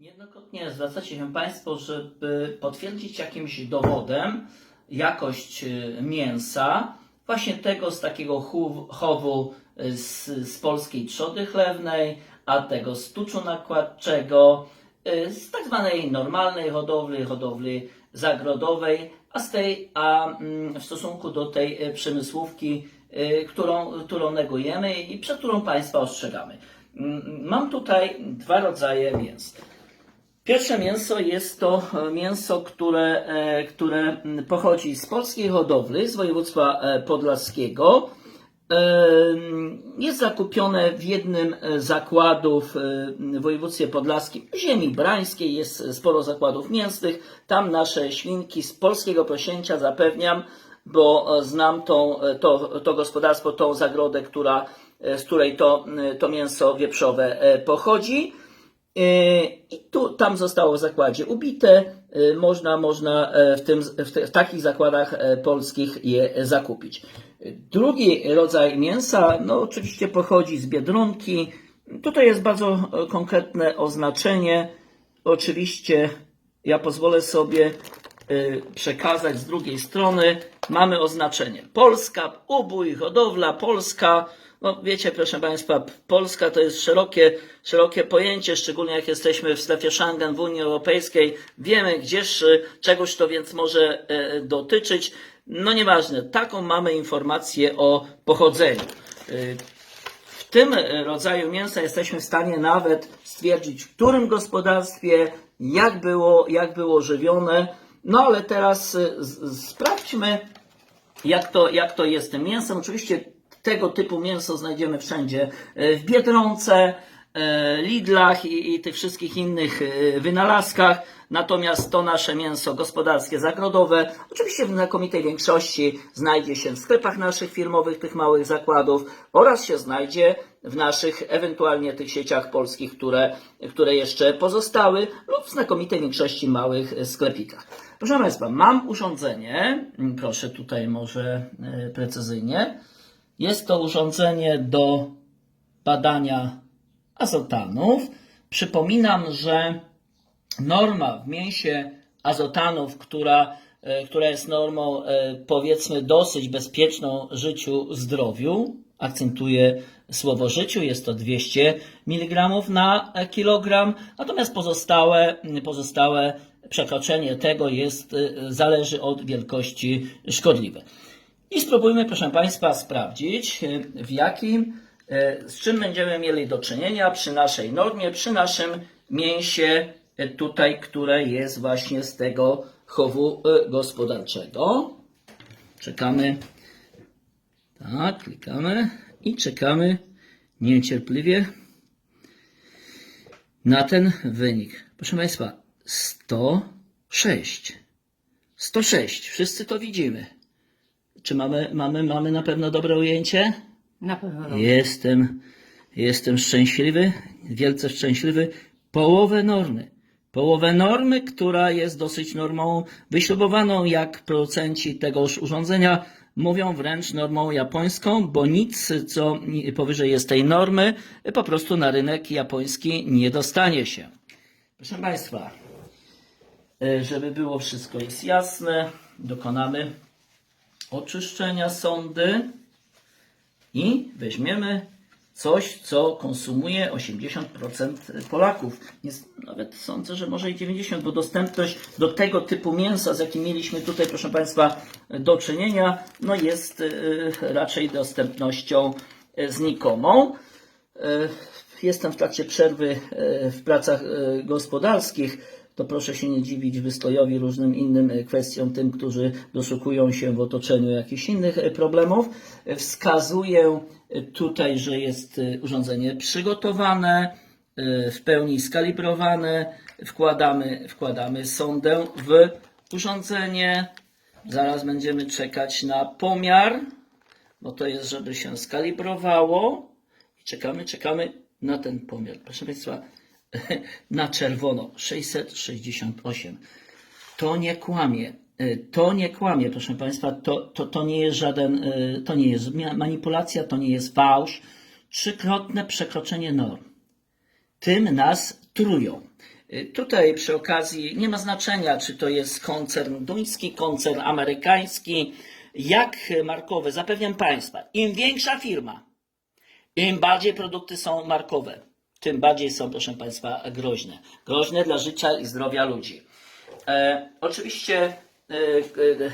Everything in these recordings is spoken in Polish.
Niejednokrotnie zwracacie się Państwo, żeby potwierdzić jakimś dowodem jakość y, mięsa, właśnie tego z takiego chowu y, z, z polskiej trzody chlewnej, a tego z tuczu nakładczego, y, z tak zwanej normalnej hodowli, hodowli zagrodowej, a z tej, a mm, w stosunku do tej przemysłówki, którą, którą negujemy i przed którą Państwa ostrzegamy. Mm, Mam tutaj dwa rodzaje mięs. Pierwsze mięso jest to e, mięso, które, e, które mm, pochodzi z polskiej hodowli, z województwa e, podlaskiego. E, Jest zakupione w jednym zakładów e, w województwie podlaskim, ziemi brańskiej, jest sporo zakładów mięsnych. Tam nasze świnki z polskiego prosięcia zapewniam, bo znam tą, to, to gospodarstwo, tą zagrodę, która, z której to, to mięso wieprzowe pochodzi. Yy, I tu, tam zostało w zakładzie ubite. Yy, Można, można e, w, tym, w, te, w takich zakładach e, polskich je zakupić. Drugi rodzaj mięsa, no oczywiście pochodzi z biedronki. Tutaj jest bardzo e, konkretne oznaczenie. Oczywiście ja pozwolę sobie e, przekazać z drugiej strony. Mamy oznaczenie Polska, ubój, hodowla, Polska. No wiecie, proszę Państwa, Polska to jest szerokie, szerokie pojęcie, szczególnie jak jesteśmy w strefie Schengen w Unii Europejskiej. Wiemy, gdzież e, czegoś to więc może e, dotyczyć. No nieważne, taką mamy informację o pochodzeniu. W tym rodzaju mięsa jesteśmy w stanie nawet stwierdzić, w którym gospodarstwie, jak było, jak było żywione. No ale teraz y, sprawdźmy, jak to, jak to jest tym mięsem. Oczywiście tego typu mięso znajdziemy wszędzie. y, W Biedronce, Lidlach i, i tych wszystkich innych y, wynalazkach. Natomiast to nasze mięso gospodarskie, zagrodowe, oczywiście w znakomitej większości znajdzie się w sklepach naszych firmowych, tych małych zakładów oraz się znajdzie w naszych ewentualnie tych sieciach polskich, które, które jeszcze pozostały lub w znakomitej większości małych e, sklepikach. Proszę Państwa, mam urządzenie, proszę tutaj może e, precyzyjnie. Jest to urządzenie do badania azotanów. Przypominam, że norma w mięsie azotanów, która, e, która jest normą e, powiedzmy dosyć bezpieczną życiu, zdrowiu, akcentuję słowo życiu, jest to 200 mg na kilogram, natomiast pozostałe, pozostałe przekroczenie tego jest, e, zależy od wielkości szkodliwe. I spróbujmy, proszę Państwa, sprawdzić, w jakim, z czym będziemy mieli do czynienia przy naszej normie, przy naszym mięsie e, tutaj, które jest właśnie z tego chowu e, gospodarczego. Czekamy. Tak, klikamy i czekamy niecierpliwie na ten wynik. Proszę Państwa, 106. 106. Wszyscy to widzimy. Czy mamy, mamy, mamy na pewno dobre ujęcie? Na pewno. Jestem, jestem szczęśliwy, wielce szczęśliwy. Połowę normy. Połowę normy, która jest dosyć normą wyśrubowaną, jak producenci tegoż urządzenia mówią wręcz normą japońską, bo nic, co powyżej jest tej normy, po prostu na rynek japoński nie dostanie się. Proszę Państwa, e, żeby było wszystko jest jasne, dokonamy oczyszczenia sondy i weźmiemy coś, co konsumuje 80% Polaków. Jest, nawet sądzę, że może i 90%, bo dostępność do tego typu mięsa, z jakim mieliśmy tutaj, proszę Państwa, do czynienia, no jest e, raczej dostępnością e, znikomą. Jestem w trakcie przerwy w pracach gospodarskich. To proszę się nie dziwić wystojowi różnym innym e, kwestiom, tym, którzy doszukują się w otoczeniu jakichś innych e, problemów. E, Wskazuję tutaj, że jest urządzenie przygotowane, w pełni skalibrowane. Wkładamy, wkładamy sondę w urządzenie. Zaraz będziemy czekać na pomiar, bo to jest, żeby się skalibrowało. I czekamy, czekamy na ten pomiar. Proszę Państwa, na czerwono 668. To nie kłamie. Y, To nie kłamie, proszę Państwa. To, to, to nie jest żaden, y, to nie jest manipulacja, to nie jest fałsz. Trzykrotne przekroczenie norm. Tym nas trują. Y, Tutaj przy okazji nie ma znaczenia, czy to jest koncern duński, koncern amerykański, jak markowy. Zapewniam Państwa, im większa firma, im bardziej produkty są markowe, tym bardziej są, proszę Państwa, groźne. Groźne dla życia i zdrowia ludzi. E, oczywiście, e, e, e,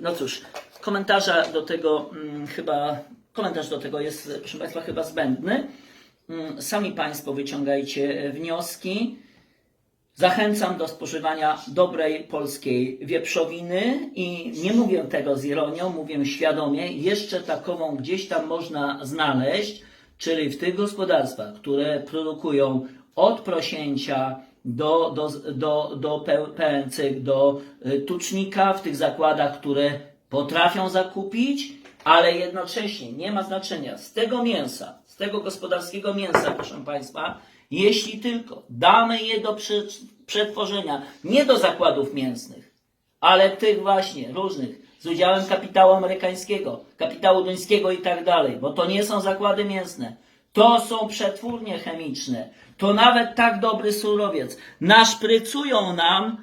no cóż, komentarza do tego mm, chyba, komentarz do tego jest, proszę Państwa, chyba zbędny. Mm, Sami Państwo wyciągajcie wnioski. Zachęcam do spożywania dobrej polskiej wieprzowiny i nie mówię tego z ironią, mówię świadomie. Jeszcze takową gdzieś tam można znaleźć, czyli w tych gospodarstwach, które produkują od prosięcia do, do, do, do pęcyk, do y, tucznika, w tych zakładach, które potrafią zakupić, ale jednocześnie nie ma znaczenia z tego mięsa, z tego gospodarskiego mięsa, proszę Państwa, jeśli tylko damy je do prze- przetworzenia, nie do zakładów mięsnych, ale tych właśnie różnych, z udziałem kapitału amerykańskiego, kapitału duńskiego i tak dalej, bo to nie są zakłady mięsne, to są przetwórnie chemiczne, to nawet tak dobry surowiec naszprycują nam,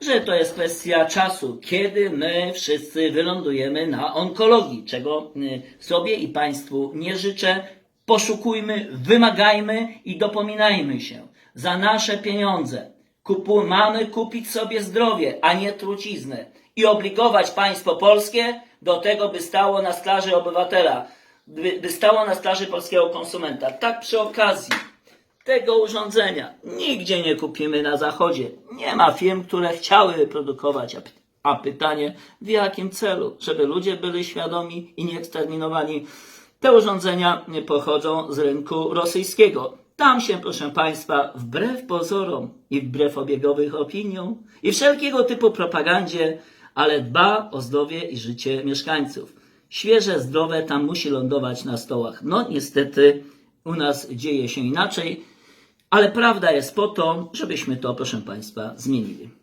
że to jest kwestia czasu, kiedy my wszyscy wylądujemy na onkologii, czego y, sobie i Państwu nie życzę. Poszukujmy, wymagajmy i dopominajmy się za nasze pieniądze. Kupu, mamy kupić sobie zdrowie, a nie truciznę i obligować państwo polskie do tego, by stało na straży obywatela, by, by stało na straży polskiego konsumenta. Tak przy okazji tego urządzenia nigdzie nie kupimy na zachodzie. Nie ma firm, które chciały produkować, a, py- a pytanie w jakim celu? Żeby ludzie byli świadomi i nie eksterminowani. Te urządzenia pochodzą z rynku rosyjskiego. Tam się, proszę Państwa, wbrew pozorom i wbrew obiegowych opiniom i wszelkiego typu propagandzie, ale dba o zdrowie i życie mieszkańców. Świeże, zdrowe tam musi lądować na stołach. No niestety u nas dzieje się inaczej, ale prawda jest po to, żebyśmy to, proszę Państwa, zmienili.